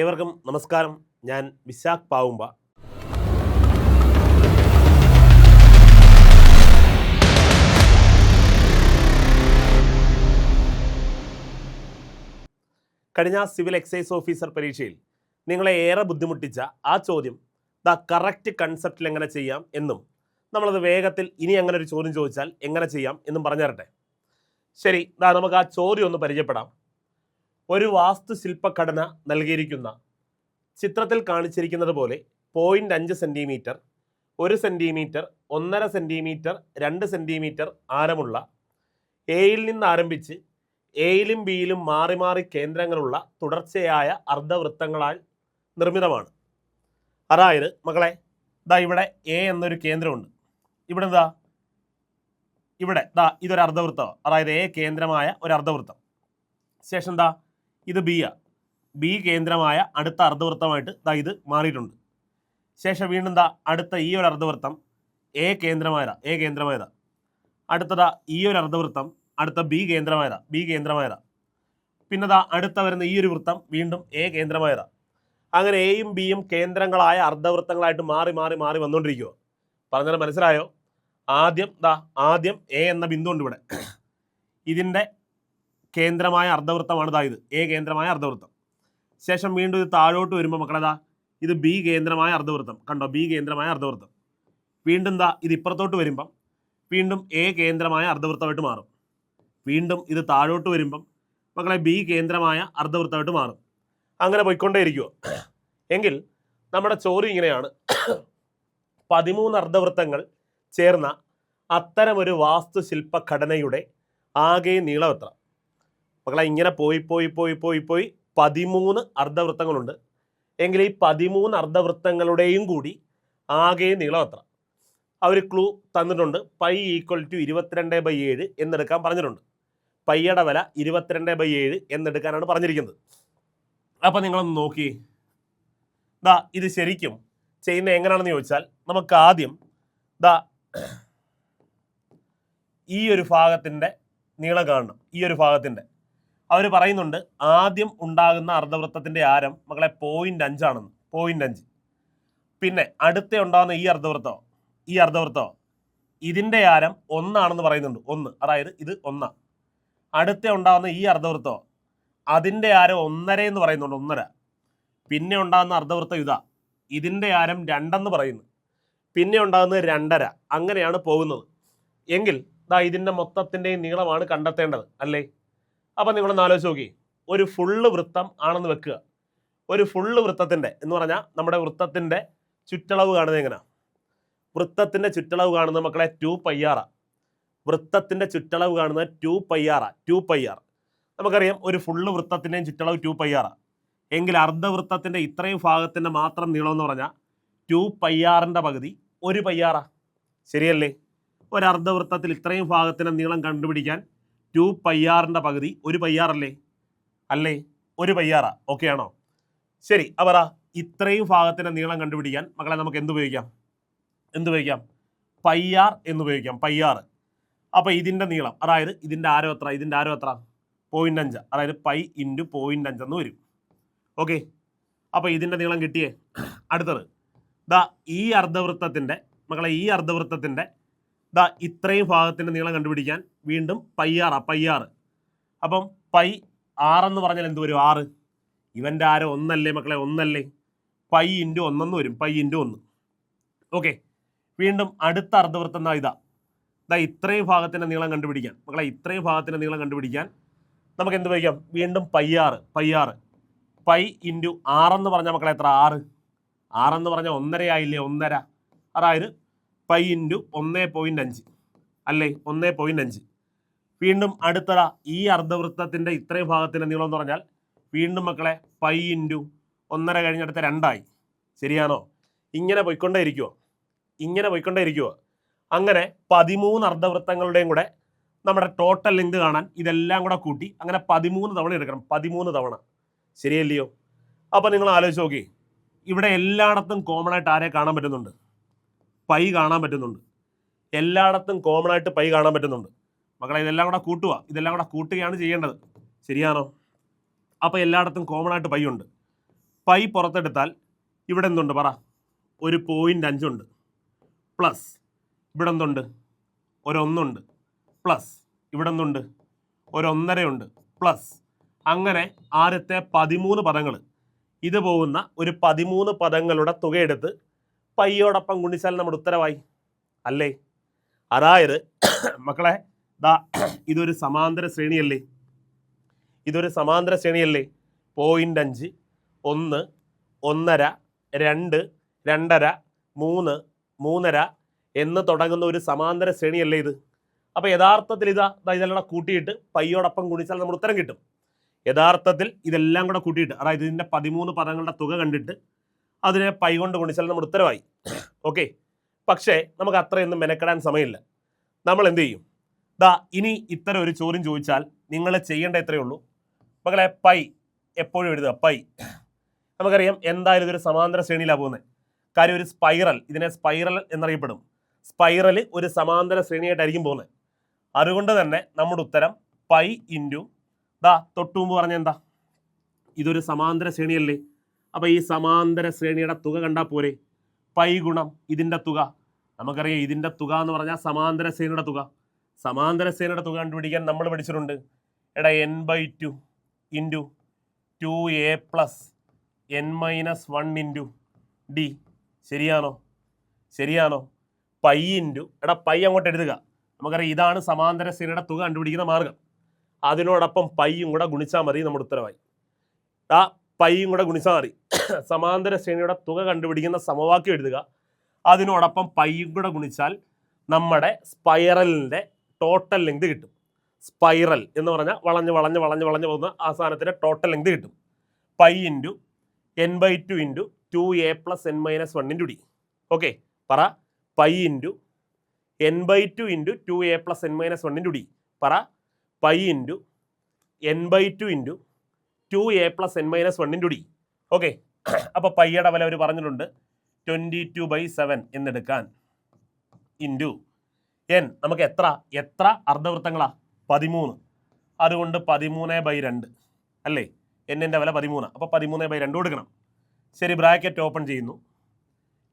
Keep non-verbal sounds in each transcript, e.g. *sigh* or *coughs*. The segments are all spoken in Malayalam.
ഏവർക്കും നമസ്കാരം. ഞാൻ വിശാഖ് പാവുമ്പ. കഴിഞ്ഞ സിവിൽ എക്സൈസ് ഓഫീസർ പരീക്ഷയിൽ നിങ്ങളെ ഏറെ ബുദ്ധിമുട്ടിച്ച ആ ചോദ്യം ദ കറക്റ്റ് കൺസെപ്റ്റിൽ എങ്ങനെ ചെയ്യാം എന്നും നമ്മളത് വേഗത്തിൽ ഇനി അങ്ങനെ ഒരു ചോദ്യം ചോദിച്ചാൽ എങ്ങനെ ചെയ്യാം എന്നും പറഞ്ഞു തരട്ടെ ശരി ദാ നമുക്ക് ആ ചോദ്യം ഒന്ന് പരിചയപ്പെടാം. ഒരു വാസ്തുശില്പഘടന നൽകിയിരിക്കുന്ന ചിത്രത്തിൽ കാണിച്ചിരിക്കുന്നത് പോലെ പോയിന്റ് അഞ്ച് സെന്റിമീറ്റർ ഒരു സെന്റിമീറ്റർ ഒന്നര സെന്റിമീറ്റർ രണ്ട് സെന്റിമീറ്റർ ആരമുള്ള എയിൽ നിന്ന് ആരംഭിച്ച് എയിലും ബിയിലും മാറി മാറി കേന്ദ്രങ്ങളുള്ള തുടർച്ചയായ അർദ്ധവൃത്തങ്ങളാൽ നിർമ്മിതമാണ്. അതായത് മകളെ ദാ ഇവിടെ എ എന്നൊരു കേന്ദ്രമുണ്ട്. ഇവിടെ എന്താ? ഇവിടെ ദാ ഇതൊരു അർദ്ധവൃത്തമാണ് അതായത് എ കേന്ദ്രമായ ഒരു അർദ്ധവൃത്തം. ശേഷം എന്താ? ഇത് ബി ആ. ബി കേന്ദ്രമായ അടുത്ത അർദ്ധവൃത്തമായിട്ട് ദാ ഇത് മാറിയിട്ടുണ്ട്. ശേഷം വീണ്ടും ദാ അടുത്ത ഈ ഒരു അർദ്ധവൃത്തം എ കേന്ദ്രമായതാ എ കേന്ദ്രമായതാ. അടുത്തതാ ഈ ഒരു അർദ്ധവൃത്തം അടുത്ത ബി കേന്ദ്രമായതാ ബി കേന്ദ്രമായതാ. പിന്നെ ദാ അടുത്ത വരുന്ന ഈ ഒരു വൃത്തം വീണ്ടും എ കേന്ദ്രമായതാ. അങ്ങനെ എയും ബിയും കേന്ദ്രങ്ങളായ അർദ്ധവൃത്തങ്ങളായിട്ട് മാറി മാറി മാറി വന്നുകൊണ്ടിരിക്കുക പറഞ്ഞാൽ മനസ്സിലായോ? ആദ്യം ദാ ആദ്യം എ എന്ന ബിന്ദു ഉണ്ട് ഇവിടെ. ഇതിന്റെ കേന്ദ്രമായ അർദ്ധവൃത്തമാണ് ഇതാ ഇത്. എ കേന്ദ്രമായ അർദ്ധവൃത്തം. ശേഷം വീണ്ടും ഇത് താഴോട്ട് വരുമ്പോൾ മക്കളതാ ഇത് ബി കേന്ദ്രമായ അർദ്ധവൃത്തം. കണ്ടോ ബി കേന്ദ്രമായ അർദ്ധവൃത്തം. വീണ്ടും ദാ ഇത് ഇപ്പുറത്തോട്ട് വരുമ്പം വീണ്ടും എ കേന്ദ്രമായ അർദ്ധവൃത്തമായിട്ട് മാറും. വീണ്ടും ഇത് താഴോട്ട് വരുമ്പം മക്കളെ ബി കേന്ദ്രമായ അർദ്ധവൃത്തമായിട്ട് മാറും. അങ്ങനെ പോയിക്കൊണ്ടേയിരിക്കുമോ എങ്കിൽ നമ്മുടെ ചോദ്യം ഇങ്ങനെയാണ്. പതിമൂന്ന് അർദ്ധവൃത്തങ്ങൾ ചേർന്ന അത്തരമൊരു വാസ്തുശില്പഘടനയുടെ ആകെ നീളം എത്ര? മക്കളെ ഇങ്ങനെ പോയി പോയി പോയി പോയി പോയി പതിമൂന്ന് അർദ്ധവൃത്തങ്ങളുണ്ട്. എങ്കിൽ ഈ പതിമൂന്ന് അർദ്ധവൃത്തങ്ങളുടെയും കൂടി ആകെ നീളം എത്ര? അവർ ക്ലൂ തന്നിട്ടുണ്ട്. പൈ ഈക്വൽ ടു ഇരുപത്തിരണ്ട് ബൈ ഏഴ് എന്നെടുക്കാൻ പറഞ്ഞിട്ടുണ്ട്. പയ്യയുടെ വില ഇരുപത്തിരണ്ട് ബൈ ഏഴ് എന്നെടുക്കാനാണ് പറഞ്ഞിരിക്കുന്നത്. അപ്പം നിങ്ങളൊന്ന് നോക്കി. ദാ ഇത് ശരിക്കും ചെയ്യുന്ന എങ്ങനെയാണെന്ന് ചോദിച്ചാൽ നമുക്ക് ആദ്യം ദാ ഈ ഒരു ഭാഗത്തിന്റെ നീളം കാണണം. ഈ ഒരു ഭാഗത്തിന്റെ അവർ പറയുന്നുണ്ട് ആദ്യം ഉണ്ടാകുന്ന അർദ്ധവൃത്തത്തിന്റെ ആരം മകളെ പോയിന്റ് അഞ്ചാണെന്ന് പോയിന്റ് അഞ്ച്. പിന്നെ അടുത്ത ഉണ്ടാകുന്ന ഈ അർദ്ധവൃത്തോ ഈ അർദ്ധവൃത്തോ ഇതിന്റെ ആരം ഒന്നാണെന്ന് പറയുന്നുണ്ട് ഒന്ന്. അതായത് ഇത് ഒന്നാണ് അടുത്ത ഉണ്ടാകുന്ന ഈ അർദ്ധവൃത്തോ അതിന്റെ ആരം ഒന്നര എന്ന് പറയുന്നുണ്ട് ഒന്നര. പിന്നെ ഉണ്ടാകുന്ന അർദ്ധവൃത്തം ഇതാ ഇതിന്റെ ആരം രണ്ടെന്ന് പറയുന്നു. പിന്നെ ഉണ്ടാകുന്നത് രണ്ടര അങ്ങനെയാണ് പോകുന്നത്. എങ്കിൽ ഇതാ ഇതിന്റെ മൊത്തത്തിന്റെയും നീളമാണ് കണ്ടെത്തേണ്ടത് അല്ലേ? അപ്പം നിങ്ങളൊന്ന് ആലോചിച്ച് നോക്കി. ഒരു ഫുള്ള് വൃത്തം ആണെന്ന് വെക്കുക. ഒരു ഫുള്ള് വൃത്തത്തിന്റെ എന്ന് പറഞ്ഞാൽ നമ്മുടെ വൃത്തത്തിന്റെ ചുറ്റളവ് കാണുന്നത് എങ്ങനെയാണ് വൃത്തത്തിന്റെ ചുറ്റളവ് കാണുന്നത് മക്കളെ ടു പയ്യാറ വൃത്തത്തിന്റെ ചുറ്റളവ് കാണുന്നത് ടു പയ്യാറ ടു പയ്യാർ നമുക്കറിയാം ഒരു ഫുള്ള് വൃത്തത്തിന്റെയും ചുറ്റളവ് ടു പയ്യാറ എങ്കിൽ അർദ്ധവൃത്തത്തിന്റെ ഇത്രയും ഭാഗത്തിന്റെ മാത്രം നീളം എന്ന് പറഞ്ഞാൽ ടു പയ്യാറിന്റെ പകുതി ഒരു പയ്യാറ ശരിയല്ലേ? ഒരു അർദ്ധവൃത്തത്തിൽ ഇത്രയും ഭാഗത്തിന്റെ നീളം കണ്ടുപിടിക്കാൻ ടു പയ്യാറിന്റെ പകുതി ഒരു പയ്യാറല്ലേ? അല്ലേ? ഒരു പയ്യാറ. ഓക്കെ ആണോ? ശരി അവറ ഇത്രയും ഭാഗത്തിന്റെ നീളം കണ്ടുപിടിക്കാൻ മകളെ നമുക്ക് എന്ത് ഉപയോഗിക്കാം? എന്ത് ഉപയോഗിക്കാം? പയ്യാർ എന്ന് ഉപയോഗിക്കാം. പയ്യാർ. അപ്പോൾ ഇതിന്റെ നീളം അതായത് ഇതിന്റെ ആരോ എത്ര? ഇതിന്റെ ആരോ എത്ര? പോയിന്റ് അഞ്ച്. അതായത് പൈ ഇന്റു പോയിന്റ് അഞ്ചെന്ന് വരും. ഓക്കെ അപ്പോൾ ഇതിന്റെ നീളം കിട്ടിയേ? അടുത്തത്. ദാ ഈ അർദ്ധവൃത്തത്തിന്റെ മകളെ ഈ അർദ്ധവൃത്തത്തിന്റെ ദാ ഇത്രയും ഭാഗത്തിന്റെ നീളം കണ്ടുപിടിക്കാൻ വീണ്ടും പയ്യാറ പയ്യാറ് അപ്പം പൈ ആറെന്ന് പറഞ്ഞാൽ എന്ത് വരും? ആറ്. ഇവന്റെ ആരോ ഒന്നല്ലേ മക്കളെ? ഒന്നല്ലേ. പൈ ഇന്റു ഒന്നെന്ന് വരും. പൈ ഇന്റു ഒന്ന്. ഓക്കെ. വീണ്ടും അടുത്ത അർദ്ധവൃത്തം ദാ ഇതാ? ദാ ഇത്രയും ഭാഗത്തിന്റെ നീളം കണ്ടുപിടിക്കാൻ. മക്കളെ ഇത്രയും ഭാഗത്തിന്റെ നീളം കണ്ടുപിടിക്കാൻ നമുക്ക് എന്ത് വയ്ക്കാം വീണ്ടും പയ്യാറ് പയ്യാറ് പൈ ഇന്റു ആറെന്ന് പറഞ്ഞാൽ മക്കളെ എത്ര? ആറ്. ആറെന്ന് പറഞ്ഞാൽ ഒന്നര ആയില്ലേ ഒന്നര. അതായത് പൈ ഇന്റു ഒന്നേ പോയിന്റ് അഞ്ച്. അല്ലേ? ഒന്നേ പോയിന്റ് അഞ്ച്. വീണ്ടും അടുത്തത ഈ അർദ്ധവൃത്തത്തിന്റെ ഇത്രയും ഭാഗത്തിന്റെ നീളം എന്ന് പറഞ്ഞാൽ വീണ്ടും മക്കളെ പൈ ഇന്റു ഒന്നര കഴിഞ്ഞടുത്ത രണ്ടായി. ശരിയാണോ? ഇങ്ങനെ പോയിക്കൊണ്ടേ ഇരിക്കുമോ ഇങ്ങനെ പോയിക്കൊണ്ടേ ഇരിക്കുമോ അങ്ങനെ പതിമൂന്ന് അർദ്ധവൃത്തങ്ങളുടെയും കൂടെ നമ്മുടെ ടോട്ടൽ ലെങ്ത് കാണാൻ ഇതെല്ലാം കൂടെ കൂട്ടി അങ്ങനെ പതിമൂന്ന് തവണ എടുക്കണം. പതിമൂന്ന് തവണ. ശരിയല്ലയോ? അപ്പോൾ നിങ്ങൾ ആലോചിച്ച് നോക്കി. ഇവിടെ എല്ലായിടത്തും കോമൺ ആയിട്ട് ആരെ കാണാൻ പറ്റുന്നുണ്ട്? പൈ കാണാൻ പറ്റുന്നുണ്ട്. എല്ലായിടത്തും കോമൺ ആയിട്ട് പൈ കാണാൻ പറ്റുന്നുണ്ട്. മക്കളെ ഇതെല്ലാം കൂടെ കൂട്ടുക ഇതെല്ലാം കൂടെ കൂട്ടുകയാണ് ചെയ്യേണ്ടത്. ശരിയാണോ? അപ്പോൾ എല്ലായിടത്തും കോമൺ ആയിട്ട് പൈ ഉണ്ട്. പൈ പുറത്തെടുത്താൽ ഇവിടെ എന്തുണ്ട്? പറ. ഒരു പോയിന്റ് അഞ്ചുണ്ട് പ്ലസ് ഇവിടെ എന്തുണ്ട്? ഒരൊന്നുണ്ട്. പ്ലസ് ഇവിടെ എന്തുണ്ട്? ഒരൊന്നരയുണ്ട് പ്ലസ് അങ്ങനെ ആദ്യത്തെ പതിമൂന്ന് പദങ്ങൾ ഇത് പോകുന്ന ഒരു പതിമൂന്ന് പദങ്ങളുടെ തുകയെടുത്ത് പയ്യോടൊപ്പം ഗുണിച്ചാൽ നമ്മുടെ ഉത്തരവായി. അല്ലേ? അതായത് മക്കളെ ദാ ഇതൊരു സമാന്തര ശ്രേണിയല്ലേ? ഇതൊരു സമാന്തര ശ്രേണിയല്ലേ? പോയിന്റ് അഞ്ച് ഒന്ന് ഒന്നര രണ്ട് രണ്ടര മൂന്ന് മൂന്നര എന്ന് തുടങ്ങുന്ന ഒരു സമാന്തര ശ്രേണിയല്ലേ ഇത്? അപ്പോൾ യഥാർത്ഥത്തിൽ ഇതാ ഇതെല്ലാം കൂടെ കൂട്ടിയിട്ട് പയ്യോടൊപ്പം ഗുണിച്ചാൽ നമ്മൾ ഉത്തരം കിട്ടും. യഥാർത്ഥത്തിൽ ഇതെല്ലാം കൂടെ കൂട്ടിയിട്ട് അതായത് ഇതിന്റെ പതിമൂന്ന് പദങ്ങളുടെ തുക കണ്ടിട്ട് അതിനെ പൈ കൊണ്ട് ഗുണിച്ചാൽ നമ്മുടെ ഉത്തരവായി. ഓക്കെ പക്ഷേ നമുക്ക് അത്രയൊന്നും മെനക്കെടാൻ സമയമില്ല. നമ്മൾ എന്ത് ചെയ്യും? ദാ ഇനി ഇത്തരം ഒരു ചോദ്യം ചോദിച്ചാൽ നിങ്ങൾ ചെയ്യേണ്ട എത്രയേ ഉള്ളൂ. മകളെ പൈ. എപ്പോഴും എഴുതുക പൈ. നമുക്കറിയാം എന്തായാലും ഇതൊരു സമാന്തര ശ്രേണിയിലാണ് പോകുന്നത് കാര്യം ഒരു സ്പൈറൽ ഇതിനെ സ്പൈറൽ എന്നറിയപ്പെടും. സ്പൈറൽ ഒരു സമാന്തര ശ്രേണിയായിട്ടായിരിക്കും പോകുന്നത് അതുകൊണ്ട് തന്നെ നമ്മുടെ ഉത്തരം പൈ ഇന്റു ദാ തൊട്ടുമുമ്പ് പറഞ്ഞ എന്താ? ഇതൊരു സമാന്തര ശ്രേണിയല്ലേ? അപ്പോൾ ഈ സമാന്തര ശ്രേണിയുടെ തുക കണ്ടാൽ പോരെ? പൈ ഗുണം ഇതിന്റെ തുക. നമുക്കറിയാം ഇതിന്റെ തുക എന്ന് പറഞ്ഞാൽ സമാന്തര ശ്രേണിയുടെ തുക. സമാന്തര ശ്രേണിയുടെ തുക കണ്ടുപിടിക്കാൻ നമ്മൾ പഠിച്ചിട്ടുണ്ട്. എടാ N by two into two A plus N minus one into D ശരിയാണോ? ശരിയാണോ? പൈ ഇന്റു എടാ പൈ അങ്ങോട്ട് എഴുതുക. നമുക്കറിയാം ഇതാണ് സമാന്തര ശ്രേണിയുടെ തുക കണ്ടുപിടിക്കുന്ന മാർഗം. അതിനോടൊപ്പം പൈയും കൂടെ ഗുണിച്ചാൽ മതി നമ്മുടെ ഉത്തരവായി. പൈയും കൂടെ ഗുണിച്ചാൽ സമാന്തര ശ്രേണിയുടെ തുക കണ്ടുപിടിക്കുന്ന സമവാക്യം എഴുതുക. അതിനോടൊപ്പം പൈയും കൂടെ ഗുണിച്ചാൽ നമ്മുടെ സ്പൈറലിന്റെ ടോട്ടൽ ലെങ്ത് കിട്ടും. സ്പൈറൽ എന്ന് പറഞ്ഞാൽ വളഞ്ഞ് വളഞ്ഞ് വളഞ്ഞ് വളഞ്ഞ് പോകുന്ന ആ സാധനത്തിന്റെ ടോട്ടൽ ലെങ്ത് കിട്ടും. Pi into N by two into two A plus N minus one into D. Okay പറ. Pi into N by two into two A plus N minus one into D. പറ. Pi into N by two into two A plus N minus വണ്ണിന്റെ ഒടി ഓക്കെ അപ്പോൾ പയ്യയുടെ വില അവർ പറഞ്ഞിട്ടുണ്ട്. ട്വന്റി ടു ബൈ സെവൻ എന്നെടുക്കാൻ ഇന്റു എൻ നമുക്ക് എത്ര? എത്ര അർദ്ധവൃത്തങ്ങളാ? പതിമൂന്ന്. അതുകൊണ്ട് പതിമൂന്ന് ബൈ രണ്ട്. അല്ലേ? എന്നിന്റെ വില പതിമൂന്ന്. അപ്പോൾ പതിമൂന്ന് ബൈ രണ്ട് കൊടുക്കണം. ശരി ബ്രാക്കറ്റ് ഓപ്പൺ ചെയ്യുന്നു.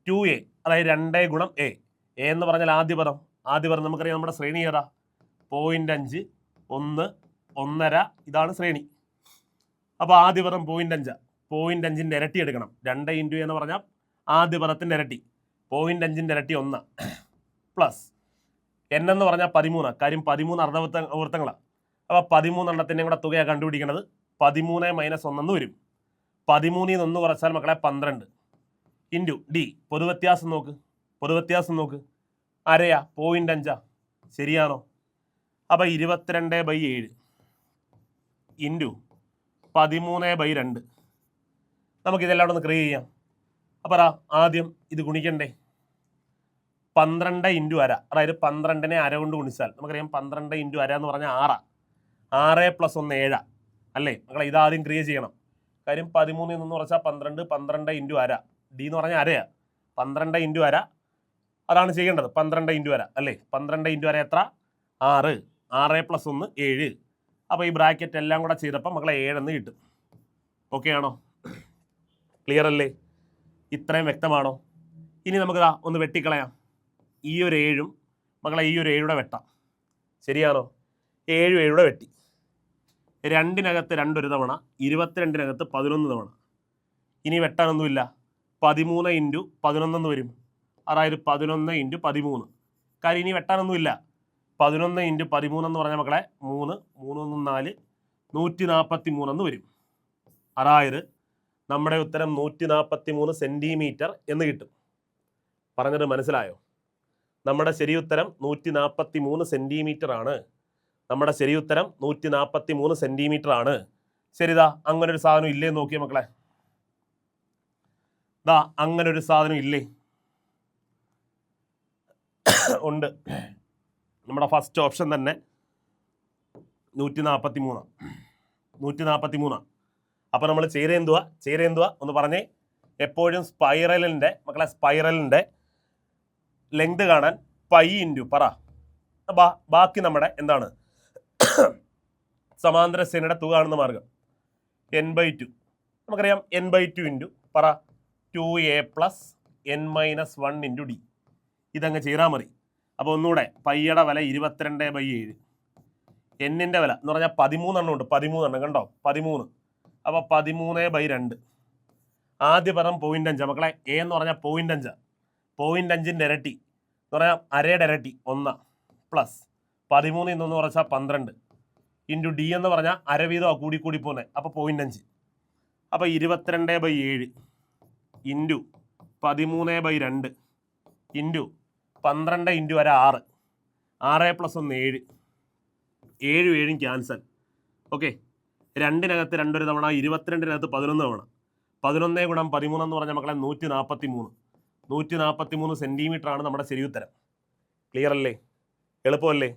ടു എ അതായത് രണ്ടേ ഗുണം എ എ എന്ന് പറഞ്ഞാൽ ആദ്യ പദം. ആദ്യ പദം നമുക്കറിയാം നമ്മുടെ ശ്രേണി ഏതാ? പോയിന്റ് അഞ്ച് ഒന്ന് ഒന്നര ഇതാണ് ശ്രേണി. അപ്പോൾ ആദ്യ പദം പോയിന്റ് അഞ്ച്. പോയിന്റ് അഞ്ചിന്റെ ഇരട്ടി എടുക്കണം. രണ്ട് ഇന്റു എന്ന് പറഞ്ഞാൽ ആദ്യ പദത്തിന്റെ ഇരട്ടി. പോയിന്റ് അഞ്ചിന്റെ ഇരട്ടി ഒന്ന്. പ്ലസ് എൻ എന്ന് പറഞ്ഞാൽ പതിമൂന്ന്. കാര്യം പതിമൂന്ന് അർദ്ധവൃത്ത വൃത്തങ്ങളാണ് അപ്പോൾ പതിമൂന്നെണ്ണത്തിന്റെയും കൂടെ തുകയാണ് കണ്ടുപിടിക്കുന്നത് പതിമൂന്ന് മൈനസ് ഒന്നെന്ന് വരും. പതിമൂന്നിൽ നിന്ന് ഒന്ന് കുറച്ചാൽ മക്കളെ പന്ത്രണ്ട്. ഇന്റു ഡി പൊതുവ്യത്യാസം നോക്ക്. പൊതുവ്യത്യാസം നോക്ക്. അരയാ. പോയിന്റ് അഞ്ചാ. ശരിയാണോ? അപ്പോൾ ഇരുപത്തിരണ്ട് ബൈ ഏഴ്. ഇന്റു പതിമൂന്ന് ബൈ രണ്ട്. നമുക്കിതെല്ലാം കൂടെ ഒന്ന് ക്രിയ ചെയ്യാം. അപ്പോൾ ആദ്യം ഇത് ഗുണിക്കണ്ടേ? പന്ത്രണ്ട് ഇന്റു അര. അതായത് പന്ത്രണ്ടിനെ അര കൊണ്ട് ഗുണിച്ചാൽ നമുക്കറിയാം പന്ത്രണ്ട് ഇന്റു അര എന്ന് പറഞ്ഞാൽ ആറാ. ആറ് പ്ലസ് ഒന്ന് ഏഴാ. അല്ലേ? മക്കളെ ഇതാദ്യം ക്രിയ ചെയ്യണം. കാര്യം പതിമൂന്നിൽ നിന്ന് കുറച്ചാൽ പന്ത്രണ്ട് പന്ത്രണ്ട് ഇന്റു അര. ഡി എന്ന് പറഞ്ഞാൽ അരയാ. പന്ത്രണ്ട് ഇന്റു അര. അതാണ് ചെയ്യേണ്ടത്. പന്ത്രണ്ട് ഇന്റു അര. അല്ലേ? പന്ത്രണ്ട് ഇന്റു അര എത്ര? ആറ്. ആറ് പ്ലസ് ഒന്ന് ഏഴ്. അപ്പോൾ ഈ ബ്രാക്കറ്റ് എല്ലാം കൂടെ ചെയ്തപ്പോൾ മക്കളെ ഏഴെന്ന് കിട്ടും. ഓക്കെ ആണോ? ക്ലിയർ അല്ലേ? ഇത്രയും വ്യക്തമാണോ? ഇനി നമുക്ക് ഒന്ന് വെട്ടിക്കളയാം. ഈ ഒരു ഏഴും മക്കളെ ഈ ഒരു ഏഴുടെ വെട്ടാം. ശരിയാണോ? ഏഴും ഏഴുടെ വെട്ടി. രണ്ടിനകത്ത് രണ്ടൊരു തവണ ഇരുപത്തിരണ്ടിനകത്ത് പതിനൊന്ന് തവണ. ഇനി വെട്ടാനൊന്നുമില്ല. പതിമൂന്ന് ഇന്റു പതിനൊന്നെന്ന് വരും. അതായത് പതിനൊന്ന് ഇന്റു പതിമൂന്ന്. കാര്യം ഇനി വെട്ടാനൊന്നുമില്ല. പതിനൊന്ന് ഇന്റു പതിമൂന്നെന്ന് പറഞ്ഞ മക്കളെ മൂന്ന് മൂന്നൊന്നും നാല് നൂറ്റി നാൽപ്പത്തി മൂന്നെന്ന് വരും. അതായത് നമ്മുടെ ഉത്തരം നൂറ്റി നാൽപ്പത്തി മൂന്ന് സെന്റിമീറ്റർ എന്ന് കിട്ടും. പറഞ്ഞത് മനസ്സിലായോ? നമ്മുടെ ശരി ഉത്തരം നൂറ്റി നാൽപ്പത്തി മൂന്ന് സെന്റിമീറ്റർ ആണ്. നമ്മുടെ ശരി ഉത്തരം നൂറ്റി നാൽപ്പത്തി മൂന്ന് സെന്റിമീറ്റർ ആണ്. ശരിതാ അങ്ങനെ ഒരു സാധനം ഇല്ലേ നോക്കിയേ മക്കളെ. ദാ അങ്ങനെ ഒരു സാധനം ഇല്ലേ? *coughs* ഉണ്ട്. നമ്മുടെ ഫസ്റ്റ് ഓപ്ഷൻ തന്നെ നൂറ്റി നാൽപ്പത്തി മൂന്ന് നൂറ്റി നാൽപ്പത്തി മൂന്നാണ് അപ്പോൾ നമ്മൾ ചേരേന്തുവ ചേരേന്തുവ ഒന്ന് പറഞ്ഞേ. എപ്പോഴും സ്പൈറലിന്റെ മക്കളെ സ്പൈറലിന്റെ ലെങ്ത് കാണാൻ പൈ ഇന്റു പറ. ബാക്കി നമ്മുടെ എന്താണ്? സമാന്തര സേനയുടെ തുക കാണുന്ന മാർഗം. എൻ ബൈ ടു നമുക്കറിയാം എൻ ബൈ ടു ഇന്റു പറ. Two A plus N minus one into D ഇതങ്ങ് ചെയ്താൽ മതി. അപ്പോൾ ഒന്നുകൂടെ പയ്യയുടെ വില ഇരുപത്തിരണ്ട് ബൈ ഏഴ്. എന്നിന്റെ വില എന്ന് പറഞ്ഞാൽ പതിമൂന്നെണ്ണം ഉണ്ട് പതിമൂന്നെണ്ണം കണ്ടോ? പതിമൂന്ന്. അപ്പോൾ പതിമൂന്ന് ബൈ രണ്ട്. ആദ്യ പദം പോയിന്റ് അഞ്ച്. മക്കളെ എ എന്ന് പറഞ്ഞാൽ പോയിന്റ് അഞ്ച്. പോയിന്റ് അഞ്ചിന്റെ ഇരട്ടി എന്ന് പറഞ്ഞാൽ അരയുടെ ഇരട്ടി ഒന്ന്. പ്ലസ് പതിമൂന്ന് ഇന്നെന്ന് പറഞ്ഞാൽ പന്ത്രണ്ട്. ഇന്റു ഡി എന്ന് പറഞ്ഞാൽ അര വീതമാണ് കൂടി കൂടി പോകുന്നത് അപ്പോൾ പോയിന്റ് അഞ്ച്. അപ്പോൾ ഇരുപത്തിരണ്ട് ബൈ ഏഴ്. ഇന്റു പതിമൂന്ന് ബൈ രണ്ട്. ഇന്റു പന്ത്രണ്ട് ഇന്റു വരെ ആറ്. ആറ് പ്ലസ് ഒന്ന് ഏഴ്. ഏഴും ഏഴും ക്യാൻസൽ. ഓക്കെ. രണ്ടിനകത്ത് രണ്ടൊരു തവണ ഇരുപത്തിരണ്ടിനകത്ത് പതിനൊന്ന് തവണ. പതിനൊന്നേ ഗുണം പതിമൂന്നെന്ന് പറഞ്ഞ മക്കളെ നൂറ്റി നാൽപ്പത്തി മൂന്ന് നൂറ്റി നാൽപ്പത്തി മൂന്ന് സെന്റിമീറ്റർ ആണ് നമ്മുടെ ശരിയുത്തരം. ക്ലിയർ അല്ലേ? എളുപ്പമല്ലേ?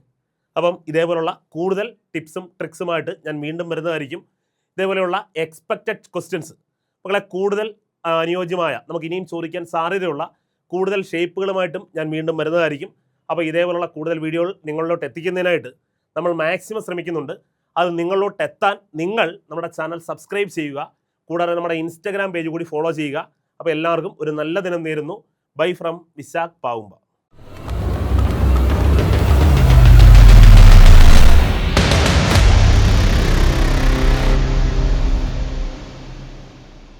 അപ്പം ഇതേപോലുള്ള കൂടുതൽ ടിപ്സും ട്രിക്സുമായിട്ട് ഞാൻ വീണ്ടും വരുന്നതായിരിക്കും. ഇതേപോലെയുള്ള എക്സ്പെക്റ്റഡ് ക്വസ്റ്റ്യൻസ് മക്കളെ കൂടുതൽ അനുയോജ്യമായ നമുക്ക് ഇനിയും ചോദിക്കാൻ സാധ്യതയുള്ള കൂടുതൽ ഷേപ്പുകളുമായിട്ടും ഞാൻ വീണ്ടും വരുന്നതായിരിക്കും. അപ്പോൾ ഇതേപോലുള്ള കൂടുതൽ വീഡിയോകൾ നിങ്ങളിലോട്ട് എത്തിക്കുന്നതിനായിട്ട് നമ്മൾ മാക്സിമം ശ്രമിക്കുന്നുണ്ട്. അത് നിങ്ങളിലോട്ട് എത്താൻ നിങ്ങൾ നമ്മുടെ ചാനൽ സബ്സ്ക്രൈബ് ചെയ്യുക. കൂടാതെ നമ്മുടെ ഇൻസ്റ്റാഗ്രാം പേജ് കൂടി ഫോളോ ചെയ്യുക. അപ്പോൾ എല്ലാവർക്കും ഒരു നല്ല ദിനം നേരുന്നു. Bye from Vishakh Pavumba.